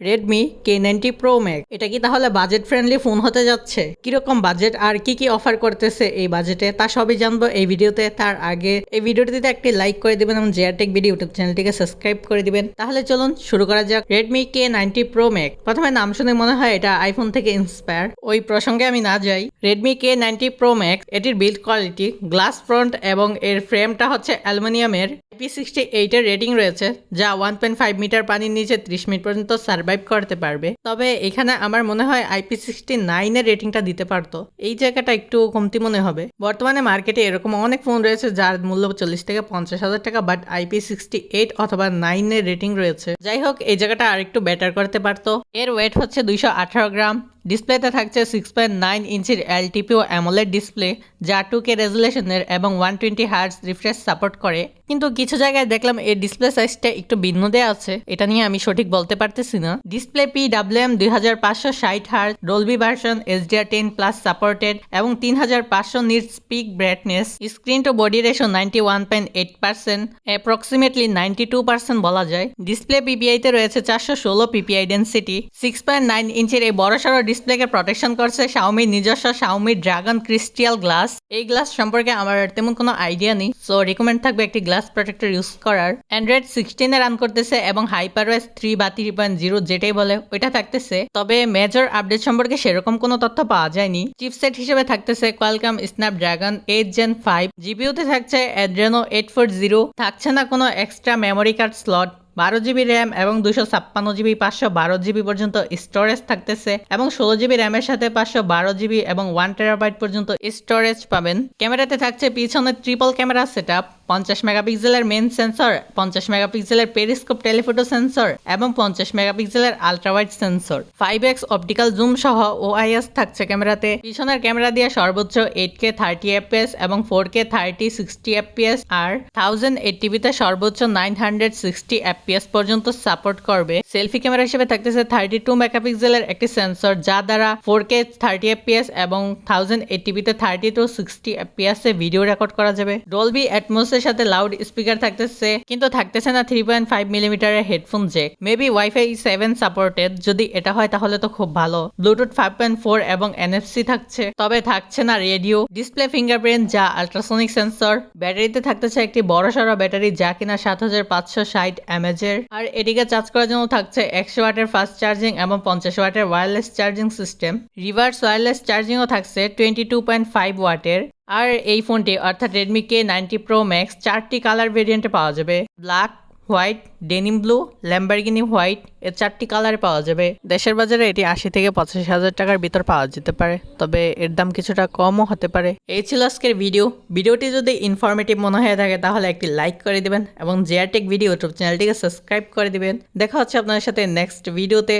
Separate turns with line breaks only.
Redmi K ninety pro max এটা কি তাহলে বাজেট ফ্রেন্ডলি ফোন হতে যাচ্ছে? কীরকম বাজেট আর কি কি অফার করতেছে এই বাজেটে তা সবই জানব এই ভিডিওতে। তার আগে এই ভিডিওটিতে একটি লাইক করে দিবেন এবং জেয়ারটেক ভিডিও ইউটিউব চ্যানেলটিকে সাবস্ক্রাইব করে দিবেন। তাহলে চলুন শুরু করা যাক। Redmi K ninety pro max প্রথমে নাম শুনে মনে হয় এটা আইফোন থেকে ইন্সপায়ার ওই প্রসঙ্গে আমি না যাই। Redmi K ninety pro max এটির বিল্ড কোয়ালিটি গ্লাস ফ্রন্ট এবং এর ফ্রেমটা হচ্ছে অ্যালুমিনিয়ামের। আইপি সিক্সটি এইটের রেটিং রয়েছে, যা ওয়ান পয়েন্ট ফাইভ মিটার পানির নিচে ত্রিশ মিনিট পর্যন্ত সার্ভাইভ করতে পারবে। তবে এখানে আমার মনে হয় আইপি সিক্সটি নাইনের রেটিংটা দিতে পারতো। এই জায়গাটা একটু কমতি মনে হবে। বর্তমানে মার্কেটে এরকম অনেক ফোন রয়েছে, যার মূল্য চল্লিশ থেকে পঞ্চাশ হাজার টাকা বাট আইপি সিক্সটি এইট অথবা নাইনের রেটিং রয়েছে। যাই হোক, এই জায়গাটা আরেকটু বেটার করতে পারতো। এর ওয়েট হচ্ছে দুইশো আঠারো গ্রাম। ডিসপ্লেতে থাকছে সিক্স পয়েন্ট নাইন ইঞ্চির এলটিপি ও অ্যামোলেড ডিসপ্লে যা টু কে রেজুলেশনের এবং one twenty hertz refresh support করে। কিন্তু কিছু জায়গায় দেখলাম এর ডিসপ্লে সাইজটা একটু ভিন্ন দেওয়া আছে। এটা নিয়ে আমি সঠিক বলতে পারতেছি না। ডিসপ্লে পি ডাব্লিউ এম দুই হাজার পাঁচশো ষাট hertz Dolby vision SDR ten plus supported এবং তিন হাজার পাঁচশো nit peak brightness screen to body ratio ninety one point eight percent approximately ninety two percent বলা যায়। ডিসপ্লে পিপিআইতে রয়েছে চারশো ষোলো PPI density six point nine ইঞ্চের এই বড়সড় ডিসপ্লেকে প্রটেকশন করছে শাওমির নিজস্ব শাওমি ড্রাগন ক্রিস্টিয়াল গ্লাস এই গ্লাস সম্পর্কে আমার তেমন কোনো আইডিয়া নেই। সো রিকমেন্ড থাকবে একটি গ্লাস প্রোটেক্টর ইউজ করার। অ্যান্ড্রয়েড সিক্সটিনে রান করতেছে এবং হাইপারওয়েস থ্রি বা থ্রি পয়েন্ট জিরো যেটাই বলে, ওইটা থাকতেছে। তবে মেজর আপডেট সম্পর্কে সেরকম কোনো তথ্য পাওয়া যায়নি। চিপসেট হিসেবে থাকতেছে Qualcomm Snapdragon eight gen five জিপিউতে থাকছে অ্যাড্রেনো এইট ফোর জিরো থাকছে না কোনো এক্সট্রা মেমোরি কার্ড স্লট বারো জিবি র্যাম এবং দুশো ছাপ্পান্ন জিবি, পাঁচশো বারো জিবি পর্যন্ত স্টোরেজ থাকতেছে এবং ষোলো জিবি র্যামের সাথে পাঁচশো বারো জিবি এবং ওয়ান টেরাবাইট পর্যন্ত স্টোরেজ পাবেন। ক্যামেরাতে থাকছে পিছনে ট্রিপল ক্যামেরা সেট পঞ্চাশ মেগাপিক্সেলের মেন সেন্সর পঞ্চাশ মেগাপিক্সেলের পেরিস্কোপ টেলিফোটো সেন্সর এবং পঞ্চাশ মেগাপিক্সেলের ultrawide sensor five X optical zoom সহ ওআইএস থাকছে ক্যামেরাতে। পিছনের ক্যামেরা দিয়ে সর্বোচ্চ এইট কে থার্টি এফপিএস এবং four K thirty sixty FPS আর থাউজেন্ড এইট টিভিতে সর্বোচ্চ নাইন হান্ড্রেড সিক্সটি এফপিএস পর্যন্ত সাপোর্ট করবে। সেলফি ক্যামেরা হিসেবে থাকতেছে থার্টি টু মেগাপিক্সেলের একটি সেন্সর যা দ্বারা ফোর কে থার্টি এফপিএস এবং থাউজেন্ড এইট টিভিতে থার্টি টু সিক্সটি এফপিএস এ ভিডিও রেকর্ড করা যাবে। ডলবি অ্যাটমোস এর সাথে লাউড স্পিকার থাকতেছে, কিন্তু থাকতেছে না থ্রি পয়েন্ট ফাইভ মিলিমিটারের headphone jack maybe WiFi seven supported যদি এটা হয় তাহলে তো খুব ভালো। ব্লুটুথ ফাইভ পয়েন্ট ফোর এবং এনএফসি থাকছে। তবে থাকছে না রেডিও ডিসপ্লে ফিঙ্গারপ্রিন্ট যা আল্ট্রাসনিক সেন্সর ব্যাটারিতে থাকতেছে একটি বড় সড়ো ব্যাটারি যা কিনা সাত হাজার পাঁচশো ষাট এমএজের আর এটিকে চার্জ করার জন্য থাকছে একশো ওয়াটের ফাস্ট চার্জিং এবং পঞ্চাশ ওয়াটের wireless charging system reverse wireless চার্জিংও থাকছে টোয়েন্টি টু পয়েন্ট ফাইভ ওয়াটের আর এই ফোনটি, অর্থাৎ Redmi K ninety pro max চারটি কালার ভেরিয়েন্টে পাওয়া যাবে। Black white denim blue Lamborghini white এর চারটি কালারে পাওয়া যাবে। দেশের বাজারে এটি আশি থেকে পঁচাশি হাজার টাকার ভিতর পাওয়া যেতে পারে, তবে এর দাম কিছুটা কমও হতে পারে। এই ছিল আজকের ভিডিও ভিডিওটি যদি ইনফরমেটিভ মনে হয়ে থাকে, তাহলে একটি লাইক করে দিবেন এবং জেয়ারটেক ভিডিও ইউটিউব চ্যানেলটিকে সাবস্ক্রাইব করে দিবেন। দেখা হচ্ছে আপনাদের সাথে নেক্সট ভিডিওতে